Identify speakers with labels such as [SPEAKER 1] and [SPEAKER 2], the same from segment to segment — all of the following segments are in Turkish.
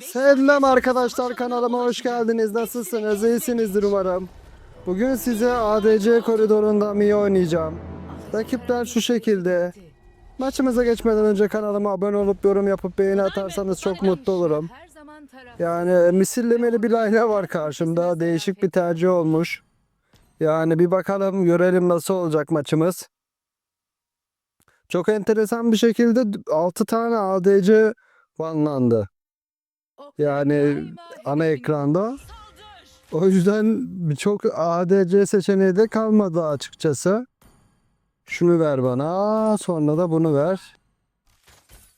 [SPEAKER 1] Selam arkadaşlar kanalıma hoş geldiniz. Nasılsınız? İyisinizdir umarım. Bugün size ADC koridorunda Mii oynayacağım. Rakipler şu şekilde. Maçımıza geçmeden önce kanalıma abone olup yorum yapıp beğeni atarsanız çok mutlu olurum. Yani misillemeli bir Layla var karşımda. Değişik bir tercih olmuş. Yani bir bakalım görelim nasıl olacak maçımız. Çok enteresan bir şekilde 6 tane ADC banlandı. Yani ana ekranda. O yüzden çok ADC seçeneği de kalmadı açıkçası. Şunu ver bana, sonra da bunu ver.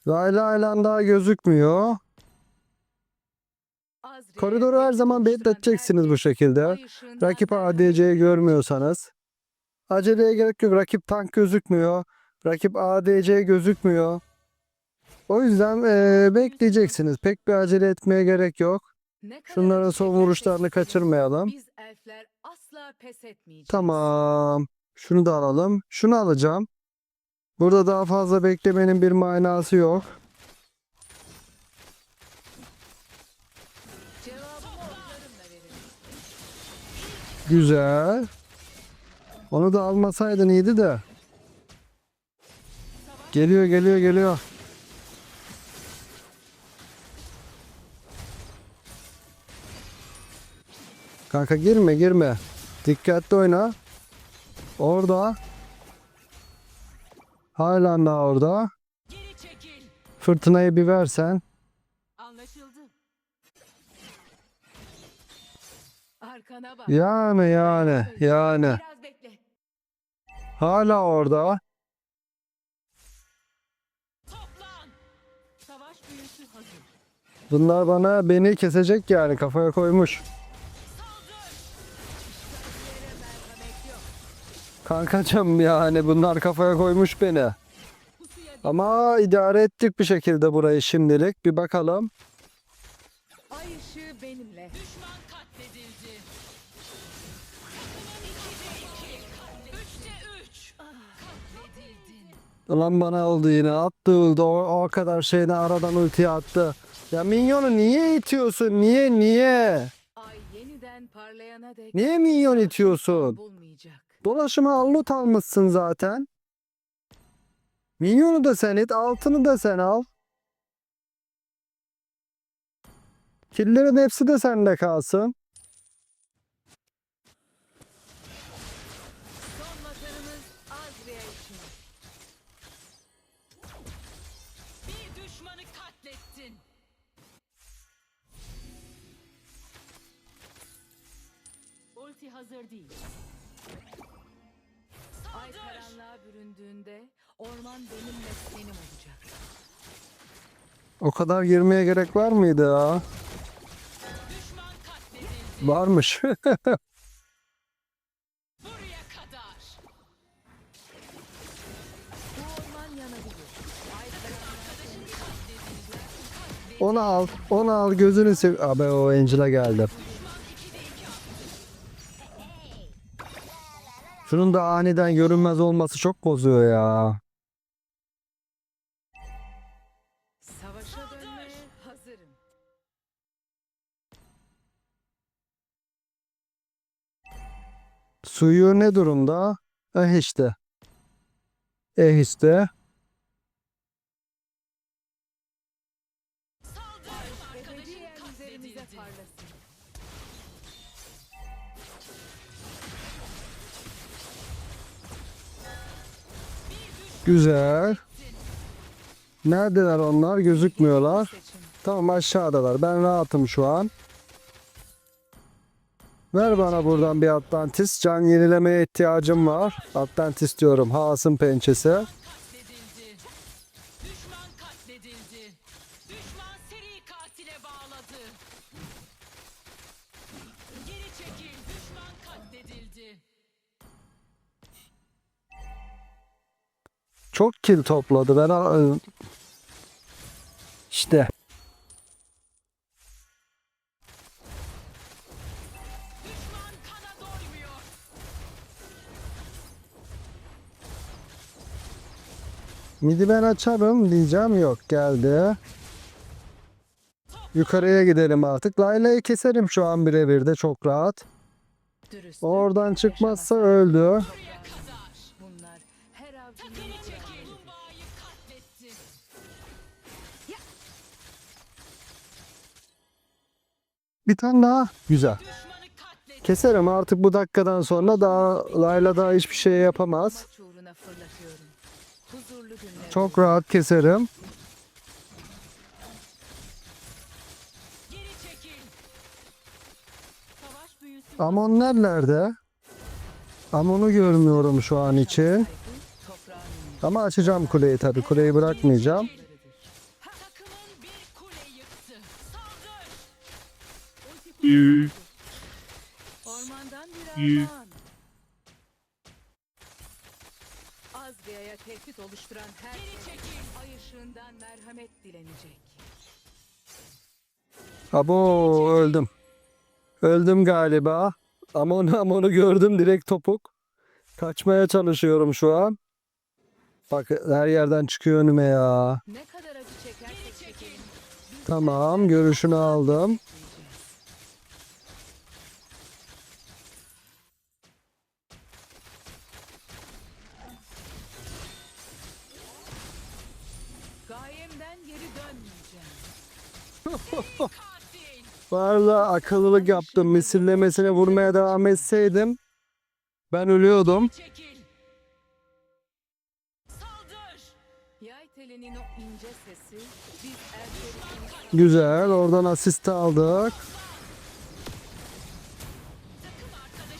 [SPEAKER 1] Layla Aylan daha gözükmüyor. Koridoru her zaman bekleteceksiniz bu şekilde. Rakip ADC'yi görmüyorsanız. Aceleye gerek yok. Rakip tank gözükmüyor. Rakip ADC gözükmüyor. O yüzden eee, bekleyeceksiniz. Pek bir acele etmeye gerek yok. Şunların son vuruşlarını kaçırmayalım.
[SPEAKER 2] Biz elfler asla pes etmeyeceğiz.
[SPEAKER 1] Tamam. Şunu da alalım. Şunu alacağım. Burada daha fazla beklemenin bir manası yok. Güzel. Onu da almasaydın iyiydi de. Geliyor geliyor geliyor. Kanka girme girme. Dikkatli oyna. Orada. Hala daha orada. Fırtınayı bir versen.
[SPEAKER 2] Anlaşıldı. Arkana bak.
[SPEAKER 1] Yani yani yani. Hala orada. Bunlar bana beni kesecek yani kafaya koymuş. Kankacım yani bunlar kafaya koymuş beni. Ama idare ettik bir şekilde burayı şimdilik. Bir bakalım.
[SPEAKER 2] Ay ışığı benimle. Düşman katledildi. Takımın 2'de 2. 3'te 3. Katledildin.
[SPEAKER 1] Ulan bana oldu yine. Attı öldü. O, o kadar şeyini aradan ultiye attı. Ya minyonu niye itiyorsun? Niye niye?
[SPEAKER 2] Ay yeniden parlayana dek
[SPEAKER 1] Niye minyon itiyorsun?
[SPEAKER 2] bulmayacak.
[SPEAKER 1] Dolaşıma allut almışsın zaten. Minyonu da sen it. Altını da sen al. Killerin hepsi de sende kalsın.
[SPEAKER 2] Son vatanımız Ay karanlığa büründüğünde orman benim meskenim olacak.
[SPEAKER 1] O kadar girmeye gerek var mıydı ya?
[SPEAKER 2] Düşman katledildi.
[SPEAKER 1] Varmış.
[SPEAKER 2] Buraya kadar. Bu orman yanabilir. Ay karanlığa katledildi.
[SPEAKER 1] onu al. Onu al gözünü sev. Abi o Angela geldi. Şunun da aniden görünmez olması çok bozuyor ya.
[SPEAKER 2] Savaşa dönmeye hazırım.
[SPEAKER 1] Suyu ne durumda? Eh işte. Eh işte. Güzel. Neredeler onlar? Gözükmüyorlar. Tamam aşağıdalar. Ben rahatım şu an. Ver bana buradan bir Atlantis. Can yenilemeye ihtiyacım var. Atlantis diyorum. Hasım pençesi. Çok kill topladı. Ben al- işte midi ben açarım diyeceğim yok geldi. Yukarıya gidelim artık. Layla'yı keserim şu an birebir de çok rahat. Oradan çıkmazsa öldü. Bir tane daha. Güzel.
[SPEAKER 3] Katletti.
[SPEAKER 1] Keserim artık bu dakikadan sonra daha Layla daha hiçbir şey yapamaz. Çok rahat keserim. Amon nerelerde? Amon'u görmüyorum şu an için. Ama açacağım kuleyi tabii. Kuleyi bırakmayacağım.
[SPEAKER 3] Saldır.
[SPEAKER 2] Ormandan bir armağan. Azgaya'ya tehdit oluşturan her şey ay ışığından merhamet dilenecek.
[SPEAKER 1] Abo öldüm. Öldüm galiba. Amon Amon'u gördüm direkt topuk. Kaçmaya çalışıyorum şu an. Bak her yerden çıkıyor önüme ya.
[SPEAKER 2] Ne kadar acı çekersek çekelim.
[SPEAKER 1] Tamam görüşünü aldım. Varla akıllılık yaptım. Misillemesine vurmaya devam etseydim ben ölüyordum. Güzel. Oradan asist aldık.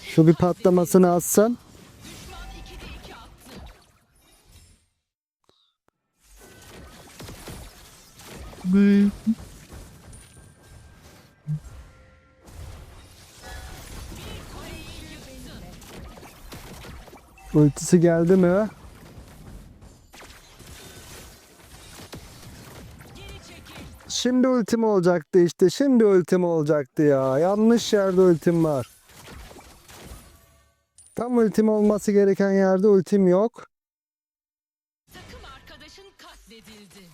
[SPEAKER 1] Şu bir patlamasını atsan.
[SPEAKER 3] Büyük.
[SPEAKER 1] Ultisi geldi mi? Şimdi ultim olacaktı işte. Şimdi ultim olacaktı ya. Yanlış yerde ultim var. Tam ultim olması gereken yerde ultim yok.
[SPEAKER 3] Takım arkadaşın katledildi.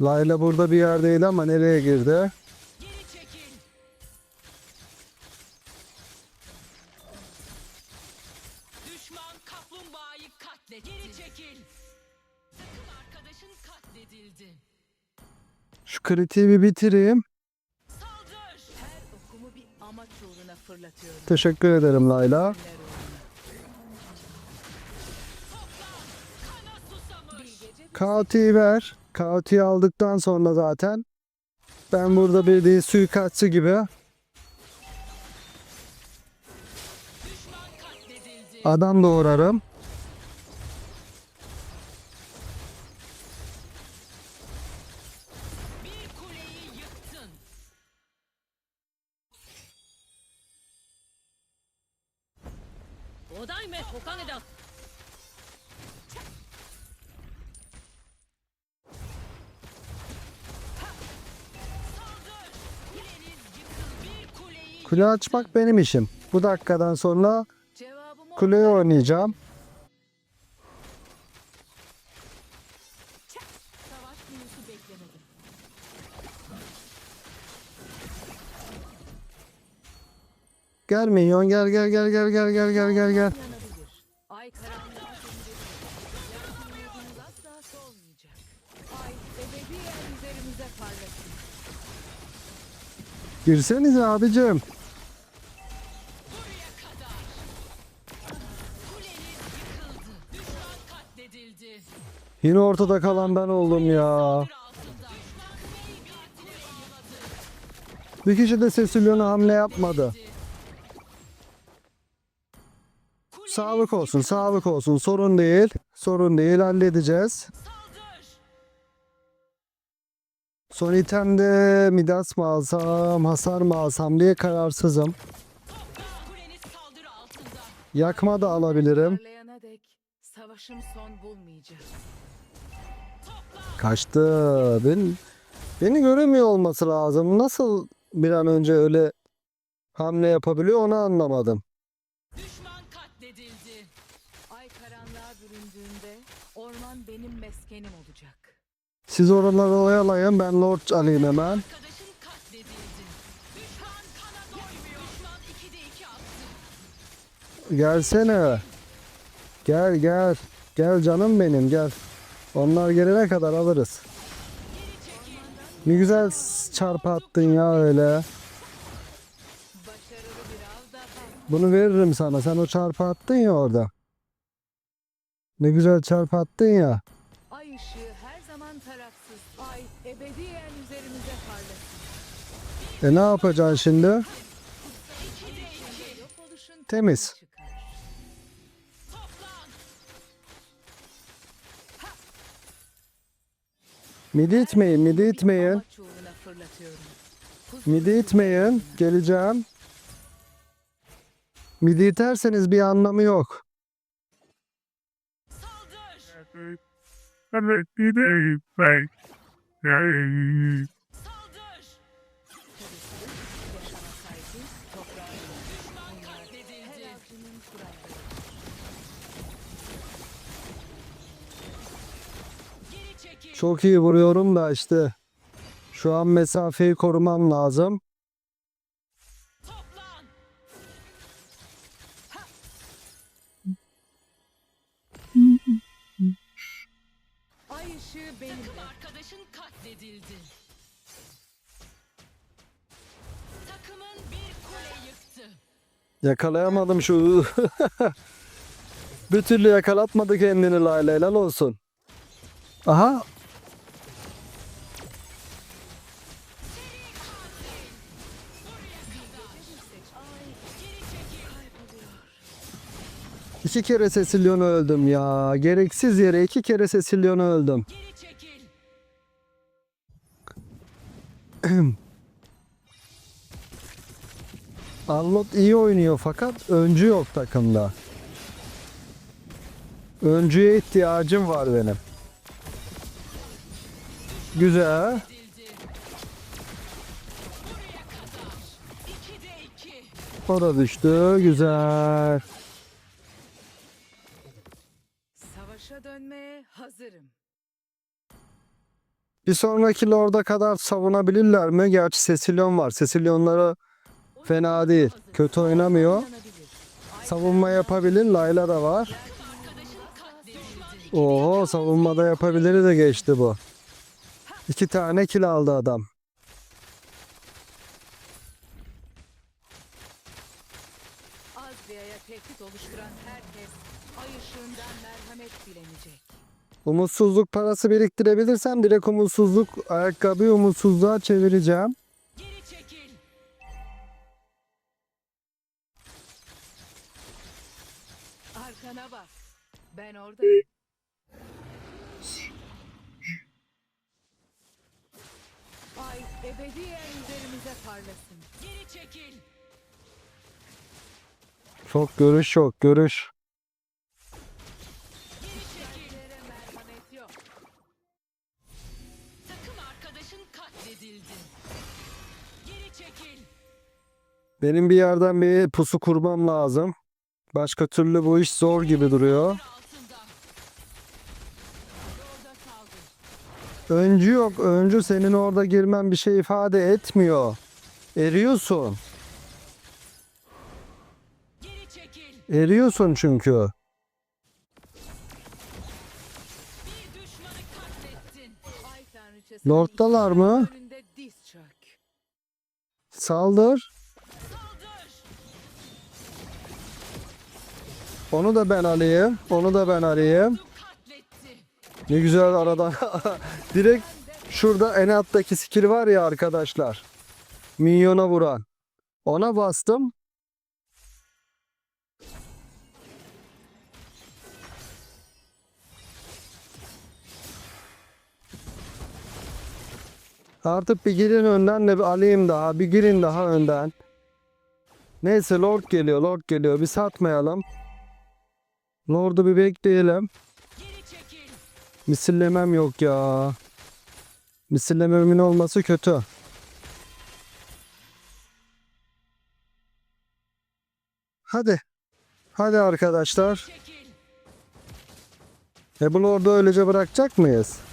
[SPEAKER 1] Layla burada bir yerdeydi ama nereye girdi? kritiği bir bitireyim. Teşekkür ederim Layla. Kaoti'yi ver. Kaoti'yi aldıktan sonra zaten ben burada bir değil suikastçı gibi adam doğurarım. Kule açmak benim işim. Bu dakikadan sonra kuleyi oynayacağım. Gel minyon gel gel gel gel gel gel gel gel gel.
[SPEAKER 2] Yanabilir. Ay
[SPEAKER 1] Yine ortada kalan ben oldum ya.
[SPEAKER 3] Bir
[SPEAKER 1] kişi de Cecilion'a hamle yapmadı. Sağlık olsun, sağlık olsun. Sorun değil. Sorun değil, halledeceğiz. Son itemde Midas mı alsam, hasar mı alsam diye kararsızım. Yakma da alabilirim.
[SPEAKER 2] Savaşım son bulmayacak.
[SPEAKER 1] Kaçtı. Ben, beni göremiyor olması lazım. Nasıl bir an önce öyle hamle yapabiliyor onu anlamadım.
[SPEAKER 3] Düşman katledildi.
[SPEAKER 2] Ay karanlığa büründüğünde orman benim meskenim olacak.
[SPEAKER 1] Siz oraları oyalayın ben Lord alayım hemen.
[SPEAKER 3] Arkadaşın katledildi. Düşman kana doymuyor. Düşman 2'de 2 attı.
[SPEAKER 1] Gelsene. Gel gel. Gel canım benim gel. Onlar gelene kadar alırız. Ne güzel çarpı attın ya öyle. Bunu veririm sana. Sen o çarpı attın ya orada. Ne güzel çarpı attın ya.
[SPEAKER 2] Ay ışığı her zaman tarafsız. Ay ebediyen üzerimize parlasın.
[SPEAKER 1] E ne yapacaksın şimdi? Temiz. Midi itmeyin, midi itmeyin. Midi itmeyin. Geleceğim. Midi iterseniz bir anlamı yok.
[SPEAKER 3] Saldır.
[SPEAKER 1] Çok iyi vuruyorum da işte. Şu an mesafeyi korumam lazım.
[SPEAKER 3] Toplan.
[SPEAKER 2] Ay ışığı benim.
[SPEAKER 3] Takım arkadaşın katledildi. Takımın bir kule yıktı.
[SPEAKER 1] Yakalayamadım şu. bir türlü yakalatmadı kendini Layla helal olsun. Aha iki kere Cecilion'u öldüm ya. Gereksiz yere iki kere Cecilion'u öldüm. Arlott iyi oynuyor fakat öncü yok takımda. Öncüye ihtiyacım var benim. Güzel.
[SPEAKER 3] Edildi. Buraya kadar. 2'de 2.
[SPEAKER 1] O da düştü. Güzel. Bir sonraki Lord'a kadar savunabilirler mi? Gerçi Cecilion var. Cecilion'ları fena değil. Kötü oynamıyor. Savunma yapabilir. Layla da var. Oho savunmada yapabiliri de geçti bu. İki tane kill aldı adam.
[SPEAKER 2] Azria'ya tehdit oluşturan herkes ay ışığından merhamet dilenecek.
[SPEAKER 1] Umutsuzluk parası biriktirebilirsem direkt umutsuzluk ayakkabıyı umutsuzluğa çevireceğim.
[SPEAKER 3] Geri çekil.
[SPEAKER 2] Arkana bak. Ben oradayım. Ay ebediyen üzerimize parlasın.
[SPEAKER 3] Geri çekil.
[SPEAKER 1] Çok görüş yok görüş. Benim bir yerden bir pusu kurmam lazım. Başka türlü bu iş zor gibi duruyor. Öncü yok. Öncü senin orada girmen bir şey ifade etmiyor. Eriyorsun.
[SPEAKER 3] Geri çekil.
[SPEAKER 1] Eriyorsun çünkü. Lord'dalar mı? Saldır. Onu da ben alayım. Onu da ben alayım. Ne güzel aradan. Direkt şurada en alttaki skill var ya arkadaşlar. Minyona vuran. Ona bastım. Artık bir girin önden de bir alayım daha. Bir girin daha önden. Neyse Lord geliyor, Lord geliyor. Bir satmayalım. Lord'u bir bekleyelim. Misillemem yok ya. Misillememin olması kötü. Hadi. Hadi arkadaşlar. E bunu orada öylece bırakacak mıyız?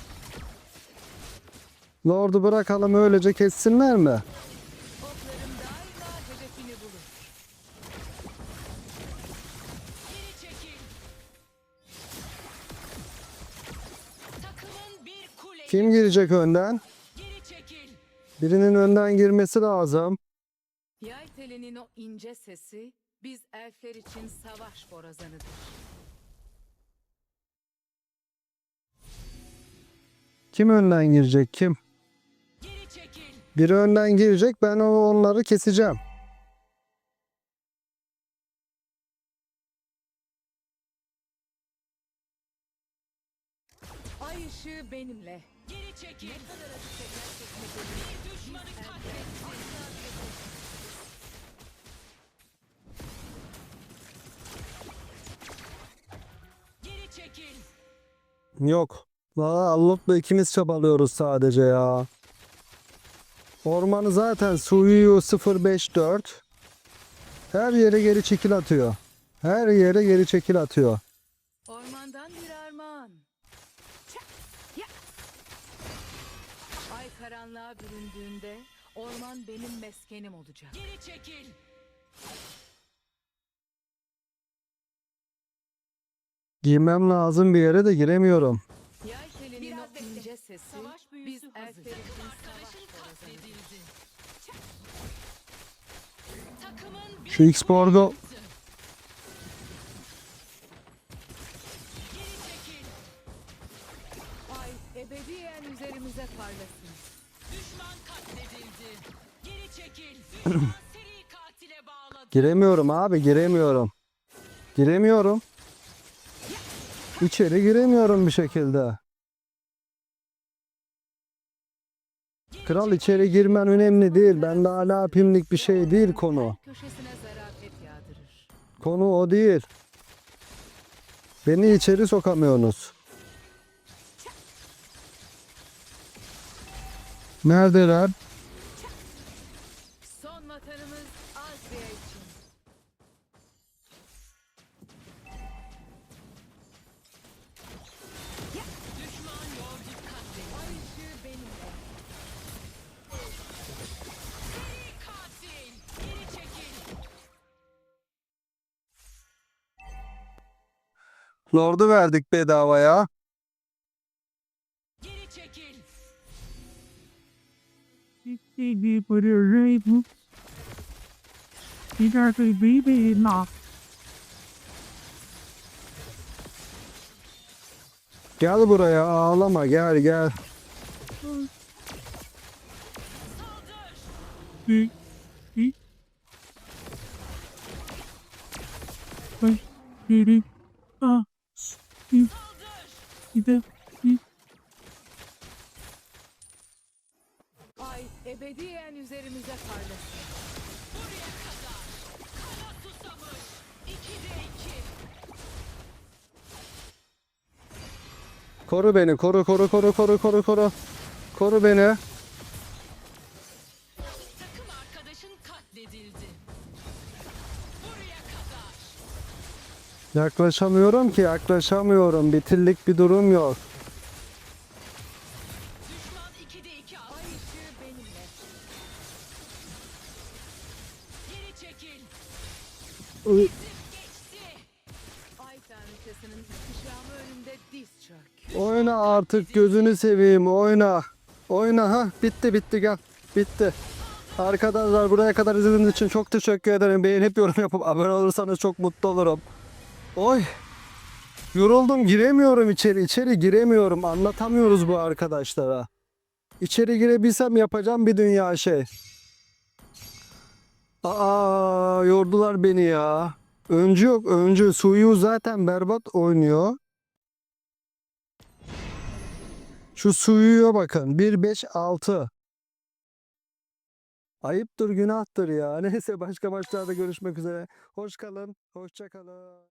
[SPEAKER 1] Lord'u bırakalım öylece kessinler mi? Kim girecek önden? Birinin önden girmesi lazım.
[SPEAKER 2] Yay telinin o ince sesi biz elfler için savaş borazanıdır.
[SPEAKER 1] Kim önden girecek kim? Biri önden girecek ben onları keseceğim.
[SPEAKER 2] Ay ışığı benimle.
[SPEAKER 3] Geri çekil. Bir düşmanı çekil.
[SPEAKER 1] Yok. Valla Allah'la ikimiz çabalıyoruz sadece ya. Ormanı zaten Suyu 054. Her yere geri çekil atıyor. Her yere geri çekil atıyor.
[SPEAKER 2] Ormandan bir armağan. Ay karanlığa büründüğünde orman benim meskenim olacak.
[SPEAKER 3] Geri çekil.
[SPEAKER 1] Girmem lazım bir yere de giremiyorum.
[SPEAKER 2] Yay telinin o ince sesi
[SPEAKER 3] Savaş
[SPEAKER 2] biz
[SPEAKER 3] büyüsü hazır.
[SPEAKER 2] elfler için
[SPEAKER 3] Takım
[SPEAKER 2] savaş
[SPEAKER 3] arkadaşın
[SPEAKER 2] borazanıdır.
[SPEAKER 3] katledildi. Takımın bir
[SPEAKER 1] Şu X-Borg'u
[SPEAKER 3] kule yıktı. Geri çekil.
[SPEAKER 2] Ay ebediyen üzerimize parlasın.
[SPEAKER 3] Düşman katledildi. Geri çekil. Düşman seri katile bağladı.
[SPEAKER 1] giremiyorum abi giremiyorum. Giremiyorum. İçeri giremiyorum bir şekilde. Kral içeri girmen önemli değil. Bende hala pimlik bir şey değil konu. Konu o değil. Beni içeri sokamıyorsunuz. Neredeler? Lord'u verdik bedavaya.
[SPEAKER 3] Geri çekil.
[SPEAKER 1] Gel buraya ağlama gel gel.
[SPEAKER 3] Saldır.
[SPEAKER 4] Ay. Diri. Ah. Di. Di.
[SPEAKER 2] Ay ebediyen üzerimize parlasın.
[SPEAKER 3] Buraya kadar. Kana susamış. İkide iki.
[SPEAKER 1] Koru beni koru koru koru koru koru koru. Koru beni. Yaklaşamıyorum ki yaklaşamıyorum. Bitirlik bir durum yok.
[SPEAKER 2] Ay.
[SPEAKER 1] Oyna artık gözünü seveyim oyna. Oyna ha bitti bitti gel. Bitti. Arkadaşlar buraya kadar izlediğiniz için çok teşekkür ederim. Beğenip yorum yapıp abone olursanız çok mutlu olurum. Oy. Yoruldum giremiyorum içeri. içeri giremiyorum. Anlatamıyoruz bu arkadaşlara. İçeri girebilsem yapacağım bir dünya şey. Aa yordular beni ya. Öncü yok öncü. Suyu zaten berbat oynuyor. Şu suyuya bakın. 1 5 6. Ayıptır, günahtır ya. Neyse başka maçlarda görüşmek üzere. Hoş kalın, hoşça kalın.